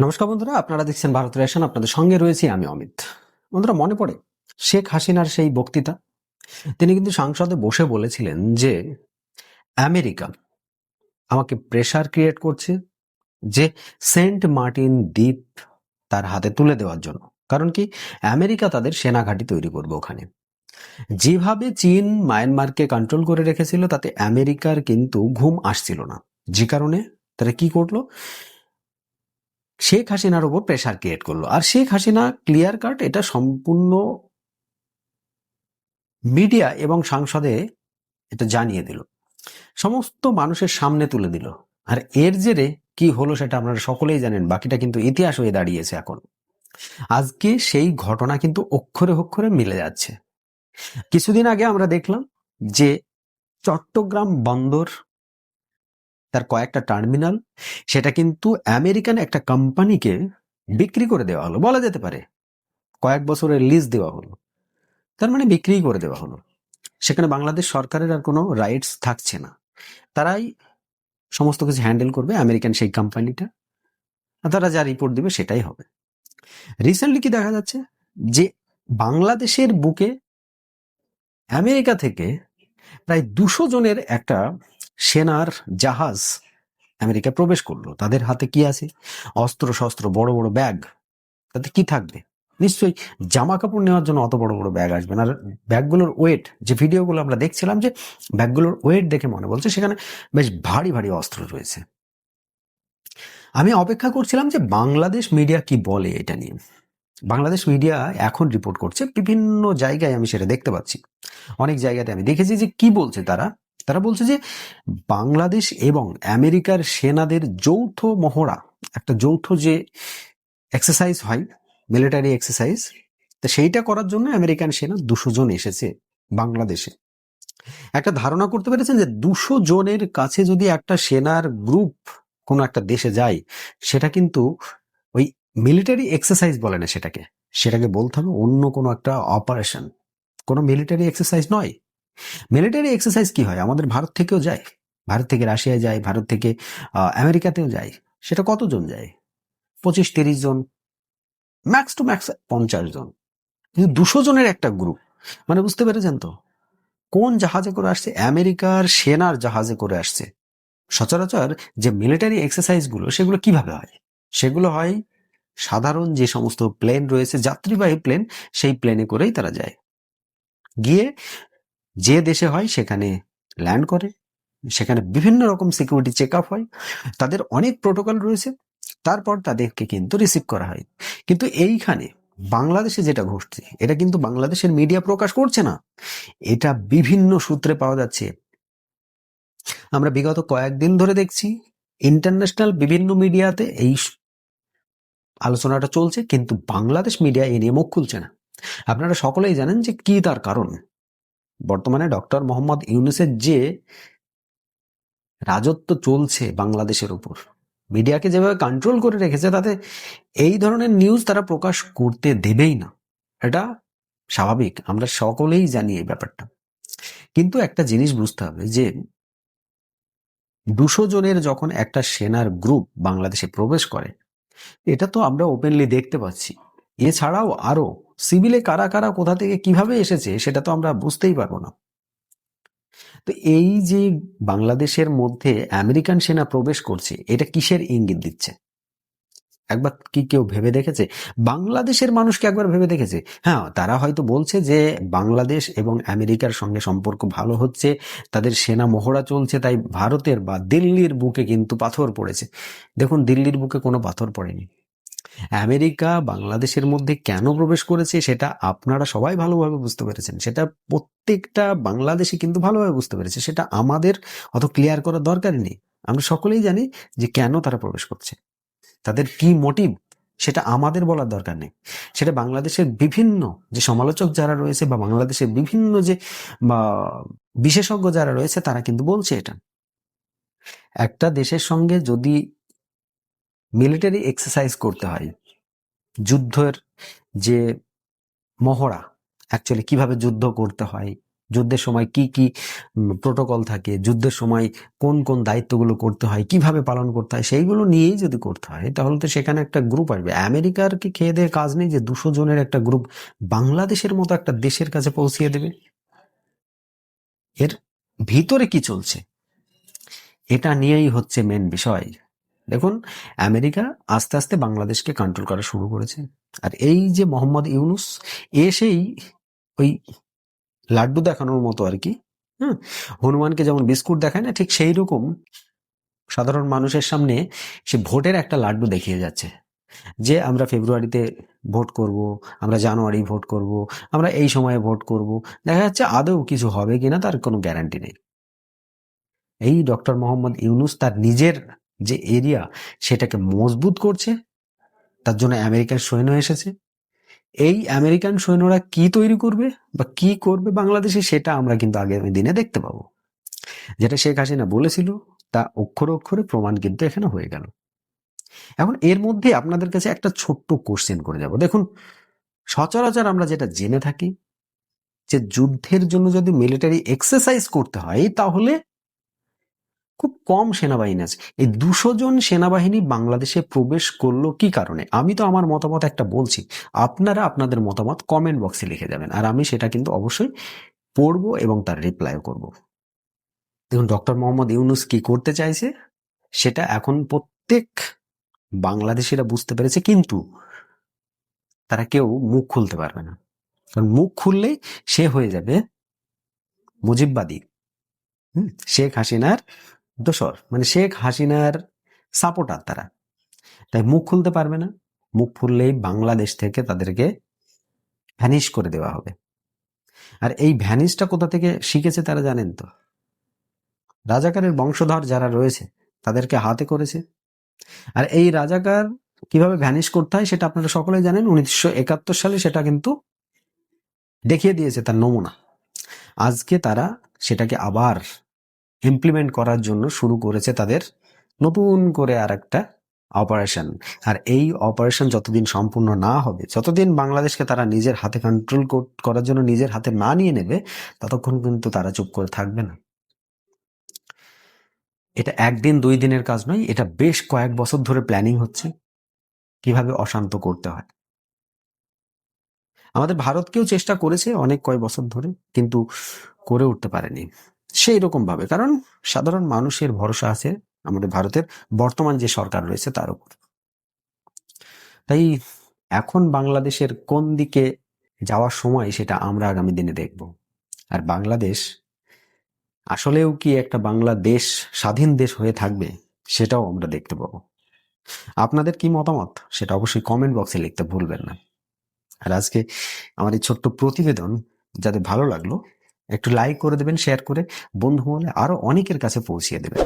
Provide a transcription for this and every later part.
নমস্কার বন্ধুরা, আপনারা দেখছেন ভারত রেশন, আপনাদের সঙ্গে রয়েছি আমি অমিত। বন্ধুরা, মনে পড়ে, শেখ হাসিনার সেই বক্তৃতা? তিনি কিন্তু সংসদে বসে বলেছিলেন যে, আমেরিকা আমাকে প্রেশার ক্রিয়েট করছে যে, সেন্ট মার্টিন দ্বীপ তার হাতে তুলে দেওয়ার জন্য। কারণ কি? আমেরিকা তাদের সেনা ঘাঁটি তৈরি করবে ওখানে। যেভাবে চীন মায়ানমারকে কন্ট্রোল করে রেখেছিল, তাতে আমেরিকার কিন্তু ঘুম আসছিল না। যে কারণে তারা কি করল? শেখ হাসিনার উপর প্রেশার ক্রিয়েট করল। আর শেখ হাসিনা ক্লিয়ার কাট এটা সম্পূর্ণ মিডিয়া এবং সংসদে এটা জানিয়ে দিল। সমস্ত মানুষের সামনে তুলে দিল। আর এর জেরে কি হলো সেটা আপনারা সকলেই জানেন, বাকিটা কিন্তু ইতিহাস হয়ে দাঁড়িয়েছে এখন। আজকে সেই ঘটনা কিন্তু অক্ষরে অক্ষরে মিলে যাচ্ছে। কিছুদিন আগে আমরা দেখলাম যে চট্টগ্রাম বন্দর তার কয়েকটা টার্মিনাল, সেটা কিন্তু আমেরিকান একটা কোম্পানিকে বিক্রি করে দেওয়া হলো। বলা যেতে পারে, কয়েক বছরের লিজ দেওয়া হলো। তার মানে বিক্রি করে দেওয়া হলো। সেখানে বাংলাদেশ সরকারের আর কোনো রাইটস থাকছে না। তারাই সমস্ত কিছু হ্যান্ডেল করবে আমেরিকান সেই কোম্পানিটা। তারা যা রিপোর্ট দিবে সেটাই হবে। রিসেন্টলি কি দেখা যাচ্ছে? যে বাংলাদেশের বুকে আমেরিকা থেকে প্রায় দুশো জনের একটা সেনার জাহাজ আমেরিকা প্রবেশ করল। তাদের হাতে কি আছে? অস্ত্র শস্ত্র বড় বড় ব্যাগ। তাতে কি থাকবে? নিশ্চয়ই জামা কাপড় নেওয়ার জন্য অত বড় বড় ব্যাগ আসবে না। ব্যাগগুলোর ওয়েট যে ভিডিওগুলো আমরা দেখছিলাম যে ব্যাগগুলোর ওয়েট দেখে মনে বলছে সেখানে বেশ ভারী ভারী অস্ত্র রয়েছে। আমি অপেক্ষা করছিলাম যে বাংলাদেশ মিডিয়া কি বলে এটা নিয়ে। বাংলাদেশ মিডিয়া এখন রিপোর্ট করছে, বিভিন্ন জায়গায় আমি সেটা দেখতে পাচ্ছি। অনেক জায়গাতে আমি দেখেছি যে কি বলছে তারা? তারা বলছে যে বাংলাদেশ এবং আমেরিকার সেনাদের যৌথ মহড়া, একটা যৌথ যে এক্সারসাইজ হয় মিলিটারি এক্সারসাইজ তো সেইটা করার জন্য আমেরিকান সেনা দুশো জন এসেছে বাংলাদেশে। একটা ধারণা করতে পেরেছেন যে দুশো জনের কাছে যদি একটা সেনার গ্রুপ কোনো একটা দেশে যায়, সেটা কিন্তু ওই মিলিটারি এক্সারসাইজ বলে না সেটাকে। সেটাকে বলতে হবে অন্য কোনো একটা অপারেশন কোনো মিলিটারি এক্সারসাইজ নয়। মিলিটারি এক্সারসাইজ কি হয়? আমাদের ভারত থেকেও যায়। ভারত থেকে রাশিয়ায় যায়, ভারত থেকে আমেরিকাতেও যায়। সেটা কতজন যায়? পঁচিশ, তিরিশ জন ম্যাক্স টু ম্যাক্স পঞ্চাশ জন। কিন্তু দুশো জনের একটা গ্রুপ মানে বুঝতে পেরেছেন তো? কোন জাহাজে করে আসছে? আমেরিকার সেনার জাহাজে করে আসছে। সচরাচর যে মিলিটারি এক্সারসাইজগুলো, সেগুলো কীভাবে হয়? সেগুলো হয়, সাধারণ যে সমস্ত প্লেন রয়েছে, যাত্রীবাহী প্লেন সেই প্লেনে করেই তারা যায়। গিয়ে যে দেশে হয় সেখানে ল্যান্ড করে, সেখানে বিভিন্ন রকম সিকিউরিটি চেক আপ হয়। তাদের অনেক প্রোটোকল রয়েছে, তারপর তাদেরকে কিন্তু রিসিভ করা হয়। কিন্তু এইখানে বাংলাদেশে যেটা ঘটছে, এটা কিন্তু বাংলাদেশের মিডিয়া প্রকাশ করছে না। এটা বিভিন্ন সূত্রে পাওয়া যাচ্ছে। আমরা বিগত কয়েকদিন ধরে দেখছি ইন্টারন্যাশনাল বিভিন্ন মিডিয়াতে এই আলোচনাটা চলছে, কিন্তু বাংলাদেশ মিডিয়া এ নিয়ে মুখ খুলছে না। আপনারা সকলেই জানেন যে কি তার কারণ। বর্তমানে ডক্টর মোহাম্মদ ইউনুসের যে রাজত্ব চলছে বাংলাদেশের উপর, মিডিয়াকে যেভাবে কন্ট্রোল করে রেখেছে, তাতে এই ধরনের নিউজ তারা প্রকাশ করতে দেবেই না। এটা স্বাভাবিক, আমরা সকলেই জানি এই ব্যাপারটা। কিন্তু একটা জিনিস বুঝতে হবে যে, দুশো জনের যখন একটা সেনার গ্রুপ বাংলাদেশে প্রবেশ করে, এটা তো আমরা ওপেনলি দেখতে পাচ্ছি। এছাড়াও আরও সিভিলে কারা কারা কোথা থেকে কীভাবে এসেছে সেটা তো আমরা বুঝতেই পারব না। তো এই যে বাংলাদেশের মধ্যে আমেরিকান সেনা প্রবেশ করছে, এটা কিসের ইঙ্গিত দিচ্ছে? একবার কি কেউ ভেবে দেখেছে? বাংলাদেশের মানুষকে একবার ভেবে দেখেছে? হ্যাঁ তারা হয়তো বলছে যে বাংলাদেশ এবং আমেরিকার সঙ্গে সম্পর্ক ভালো হচ্ছে, তাদের সেনা মহড়া চলছে, তাই ভারতের বা দিল্লির বুকে কিন্তু পাথর পড়েছে। দেখুন, দিল্লির বুকে কোনো পাথর পড়েনি। আমেরিকা বাংলাদেশের মধ্যে কেন প্রবেশ করেছে সেটা আপনারা সবাই ভালোভাবে বুঝতে পেরেছেন। সেটা প্রত্যেকটা বাংলাদেশি কিন্তু ভালোভাবে বুঝতে পেরেছে। সেটা আমাদের অত ক্লিয়ার করার দরকারই নেই। আমরা সকলেই জানি যে কেন তারা প্রবেশ করছে। তাদের কি মোটিভ সেটা আমাদের বলার দরকার নেই। সেটা বাংলাদেশের বিভিন্ন যে সমালোচক যারা রয়েছে বা বাংলাদেশের বিভিন্ন যে, বা বিশেষজ্ঞ যারা রয়েছে তারা কিন্তু বলছে এটা। একটা দেশের সঙ্গে যদি মিলিটারি এক্সারসাইজ করতে হয়। যুদ্ধের যে মহড়া অ্যাকচুয়ালি কীভাবে যুদ্ধ করতে হয়, যুদ্ধের সময় কি কি প্রোটোকল থাকে, যুদ্ধের সময় কোন কোন দায়িত্বগুলো করতে হয়, কীভাবে পালন করতে হয়, সেইগুলো নিয়েই যদি করতে হয়, তাহলে তো সেখানে একটা গ্রুপ আসবে। আমেরিকার কি খেয়ে দেয়ে কাজ নেই যে দুশো জনের একটা গ্রুপ বাংলাদেশের মতো একটা দেশের কাছে পৌঁছিয়ে দেবে? এর ভিতরে কি চলছে? এটা নিয়েই হচ্ছে মেন বিষয়। দেখুন, আমেরিকা আস্তে আস্তে বাংলাদেশকে কন্ট্রোল করা শুরু করেছে। আর এই যে মোহাম্মদ ইউনুস এসেই ওই লাড্ডু দেখানোর মতো আর কি হ্যাঁ হনুমানকে যেমন বিস্কুট দেখায় না, ঠিক সেই রকম সাধারণ মানুষের সামনে সে ভোটের একটা লাড্ডু দেখিয়ে যাচ্ছে। যে আমরা ফেব্রুয়ারিতে ভোট করব, আমরা জানুয়ারি ভোট করব, আমরা এই সময়ে ভোট করব, দেখা যাচ্ছে আদৌ কিছু হবে কিনা তার কোনো গ্যারান্টি নেই। এই ডক্টর মোহাম্মদ ইউনুস তার নিজের যে এরিয়া সেটাকে মজবুত করছে, তার জন্য আমেরিকান সৈন্য এসেছে। এই আমেরিকান সৈন্যরা কি তৈরি করবে বা কি করবে বাংলাদেশে সেটা আমরা কিন্তু আগামী দিনে দেখতে পাবো। যেটা শেখ হাসিনা বলেছিল, তা অক্ষরে অক্ষরে প্রমাণ কিন্তু এখানে হয়ে গেল। এখন এর মধ্যে আপনাদের কাছে একটা ছোট্ট কোশ্চেন করে যাব। দেখুন, সচরাচর আমরা যেটা জেনে থাকি যে যুদ্ধের জন্য যদি মিলিটারি এক্সারসাইজ করতে হয়, তাহলে খুব কম সেনাবাহিনী আছে। এই দুশো জন সেনাবাহিনী বাংলাদেশে প্রবেশ করল কি কারণে? আমি তো আমার মতামত একটা বলছি। আপনারা আপনাদের মতামত কমেন্ট বক্সে লিখে যাবেন। আর আমি সেটা কিন্তু অবশ্যই পড়ব এবং তার রিপ্লাইও করব। দেখুন ডক্টর মোহাম্মদ ইউনুস কি করতে চাইছে? সেটা এখন প্রত্যেক বাংলাদেশিরা বুঝতে পেরেছে কিন্তু তারা কেউ মুখ খুলতে পারবে না। কারণ মুখ খুললেই সে হয়ে যাবে মুজিববাদী। হুম, শেখ হাসিনার দোসর মানে শেখ হাসিনার সাপোর্টার তারা। তাই মুখ খুলতে পারবে না। মুখ খুললেই বাংলাদেশ থেকে তাদেরকে ভ্যানিশ করে দেওয়া হবে। আর এই ভ্যানিশটা কোথা থেকে শিখেছে তারা জানেন তো? রাজাকারের বংশধর যারা রয়েছে, তাদেরকে হাতে করেছে। আর এই রাজাকার কীভাবে ভ্যানিশ করতে হয় সেটা আপনারা সকলেই জানেন। উনিশশো একাত্তর সালে সেটা কিন্তু দেখিয়ে দিয়েছে তার নমুনা। আজকে তারা সেটাকে আবার ইমপ্লিমেন্ট করার জন্য শুরু করেছে তাদের নতুন করে আর একটা অপারেশন আর এই অপারেশন যতদিন সম্পূর্ণ না হবে, যতদিন বাংলাদেশকে তারা নিজের হাতে কন্ট্রোল করার জন্য নিজের হাতে না নিয়ে নেবে, ততক্ষণ কিন্তু তারা চুপ করে থাকবে না। এটা একদিন দুই দিনের কাজ নয়, এটা বেশ কয়েক বছর ধরে প্ল্যানিং হচ্ছে, কীভাবে অশান্ত করতে হয়। আমাদের ভারতকেও চেষ্টা করেছে অনেক কয়েক বছর ধরে, কিন্তু করে উঠতে পারেনি। সেই রকম ভাবে। কারণ সাধারণ মানুষের ভরসা আছে আমাদের ভারতের, বর্তমান যে সরকার রয়েছে তার উপর। তাই এখন বাংলাদেশের কোন দিকে যাওয়ার সময় সেটা আমরা আগামী দিনে দেখব। আর বাংলাদেশ আসলেও কি একটা বাংলাদেশ স্বাধীন দেশ হয়ে থাকবে সেটাও আমরা দেখতে পাবো। আপনাদের কি মতামত? সেটা অবশ্যই কমেন্ট বক্সে লিখতে ভুলবেন না। আর আজকে আমার এই ছোট্ট প্রতিবেদন যাদের ভালো লাগল একটু লাইক করে দেবেন শেয়ার করে বন্ধু মহলে আরও অনেকের কাছে পৌঁছিয়ে দেবেন।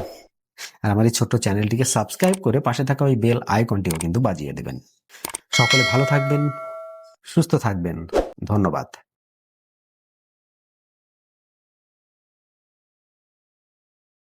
আর আমার এই ছোট্ট চ্যানেলটিকে সাবস্ক্রাইব করে পাশে থাকা ওই বেল আইকনটিও কিন্তু বাজিয়ে দেবেন। সকলে ভালো থাকবেন, সুস্থ থাকবেন। ধন্যবাদ।